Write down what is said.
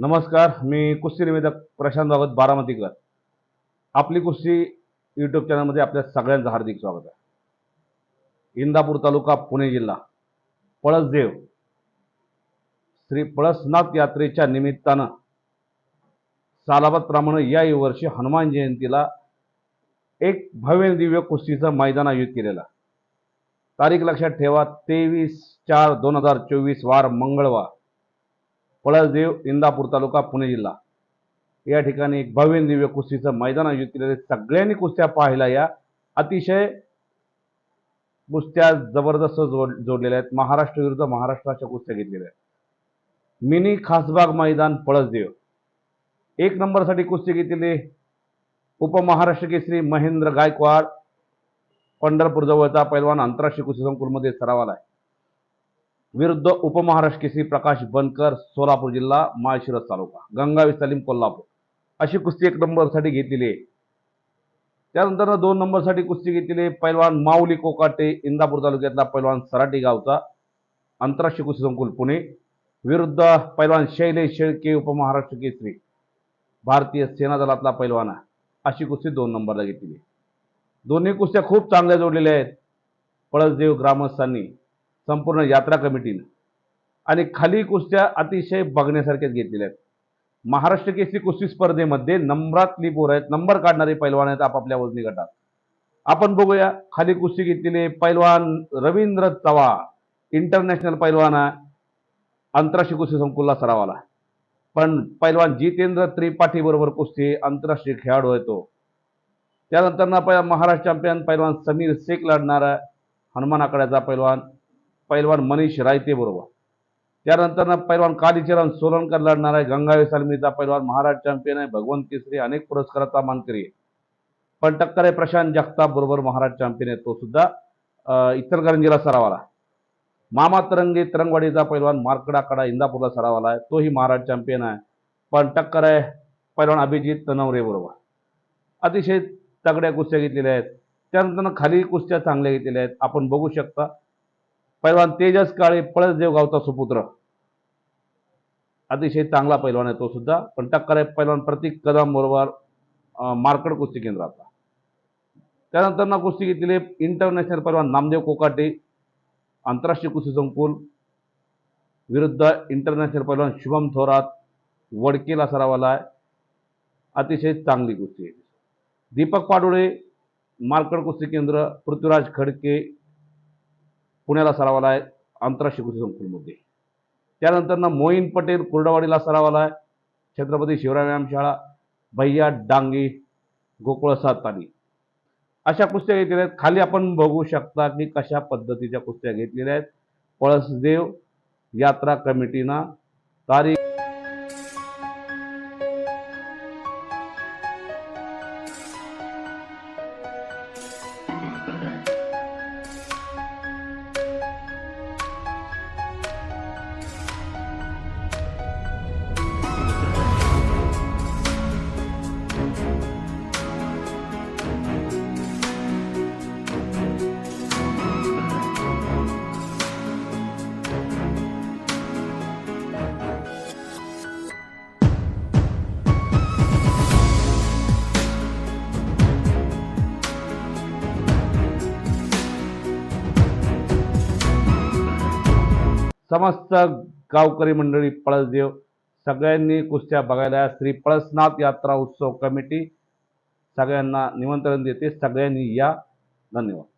नमस्कार मी कुस्ती निवेदक प्रशांत भागवत बारामतीकर. आपली कुस्ती यूट्यूब चॅनलमध्ये आपल्या सगळ्यांचं हार्दिक स्वागत आहे. इंदापूर तालुका पुणे जिल्हा. पळसदेव. श्री पळसनाथ यात्रेच्या निमित्तानं सालाबादप्रमाणे या वर्षी हनुमान जयंतीला एक भव्य दिव्य कुस्तीचं मैदान आयोजित केलेलं तारीख लक्षात ठेवा तेवीस चार दोन हजार चोवीस वार मंगळवार. पळसदेव इंदापूर तालुका पुणे जिल्हा. या ठिकाणी एक भव्य दिव्य कुस्तीचं मैदान आयोजित केलेलं आहे. सगळ्यांनी कुस्त्या पाहायला या. अतिशय कुस्त्या जबरदस्त जोड जोडलेल्या आहेत. महाराष्ट्र विरुद्ध महाराष्ट्राच्या कुस्त्या घेतलेल्या आहेत. मिनी खासबाग मैदान पळसदेव. एक नंबरसाठी कुस्ती घेतलेली उपमहाराष्ट्र केसरी महेंद्र गायकवाड पंढरपूर जवळचा पैलवान आंतरराष्ट्रीय कुस्ती संकुलमध्ये सरावाला आहे. विरुद्ध उपमहाराष्ट्र केसरी प्रकाश बनकर सोलापूर जिल्हा माळशिरस तालुका गंगावी सलीम कोल्हापूर अशी कुस्ती एक नंबरसाठी घेतलेली आहे. त्यानंतर दोन नंबरसाठी कुस्ती घेतलेली आहे पैलवान माऊली कोकाटे इंदापूर तालुक्यातला पैलवान सराटी गावचा आंतरराष्ट्रीय कुस्ती संकुल पुणे. विरुद्ध पैलवान शैलेश शेळके उपमहाराष्ट्र केसरी भारतीय सेना दलातला पैलवान आहे. अशी कुस्ती दोन नंबरला घेतलेली दोन्ही कुस्त्या खूप चांगल्या जोडलेल्या आहेत. पळसदेव ग्रामस्थांनी संपूर्ण यात्रा कमिटीनं. आणि खाली कुस्त्या अतिशय बघण्यासारख्याच घेतलेल्या आहेत. महाराष्ट्र केसरी कुस्ती स्पर्धेमध्ये नंबरातली पोरं आहेत. नंबर काढणारे पैलवान आहेत आपापल्या वजनी गटात. आपण बघूया खाली कुस्ती घेतलेले पैलवान रवींद्र चव्हाण इंटरनॅशनल पैलवान आंतरराष्ट्रीय कुस्ती संकुलला सरावाला. पण पैलवान जितेंद्र त्रिपाठी बरोबर कुस्ती आंतरराष्ट्रीय खेळाडू आहे तो. त्यानंतर ना महाराष्ट्र चॅम्पियन पैलवान समीर शेख लढणारा हनुमान आकड्याचा पैलवान. पैलवान मनीष रायते बरोबर. त्यानंतर पैलवान कालीचरण सोलनकर लढणार आहे. गंगावे सलमीचा पैलवान महाराष्ट्र चॅम्पियन आहे. भगवंत केसरी अनेक पुरस्काराचा मानकरी आहे. पण टक्कर आहे प्रशांत जगताप बरोबर महाराष्ट्र चॅम्पियन आहे. तो सुद्धा इतरकरंजीला सरावाला. मामा तरंगे तरंगवाडीचा पैलवान मार्कडाकडा इंदापूरला सरावाला आहे. तोही महाराष्ट्र चॅम्पियन आहे. पण टक्कर आहे पैलवान अभिजित तनवरे बरोबर. अतिशय तगड्या कुस्त्या घेतलेल्या आहेत. त्यानंतर खाली कुस्त्या चांगल्या घेतलेल्या आहेत. आपण बघू शकता पैलवान तेजस काळे पळसदेव गावचा सुपुत्र. अतिशय चांगला पैलवान आहे तो सुद्धा. पण टक्कर आहे पैलवान प्रतीक कदम बरोबर मार्कड कुस्ती केंद्राचा. त्यानंतर ना कुस्ती घेतलेले इंटरनॅशनल पैलवान नामदेव कोकाटे. आंतरराष्ट्रीय कुस्ती संकुल. विरुद्ध इंटरनॅशनल पैलवान शुभम थोरात. वडकेला सरावाला आहे. अतिशय चांगली कुस्ती आहे. दीपक पाडोळे मार्कड कुस्ती केंद्र पृथ्वीराज खडके पुण्याला सरावाला आहे आंतरराष्ट्रीय कुस्ती संकुलमध्ये त्यानंतर ना मोईन पटेल कुर्डवाडीला सरावाला आहे छत्रपती शिवराय व्यायामशाळा भैया डांगे गोकुळ सातानी. अशा कुस्त्या घेतलेल्या आहेत. खाली आपण बघू शकता की कशा पद्धतीच्या कुस्त्या घेतलेल्या आहेत. पळसदेव यात्रा कमिटीनं तारीख समस्त गावकरी मंडळी पळसदेव सगळ्यांनी कुस्त्या बघायला श्री पळसनाथ यात्रा उत्सव कमिटी सगळ्यांना निमंत्रण देते. सगळ्यांनी या. धन्यवाद.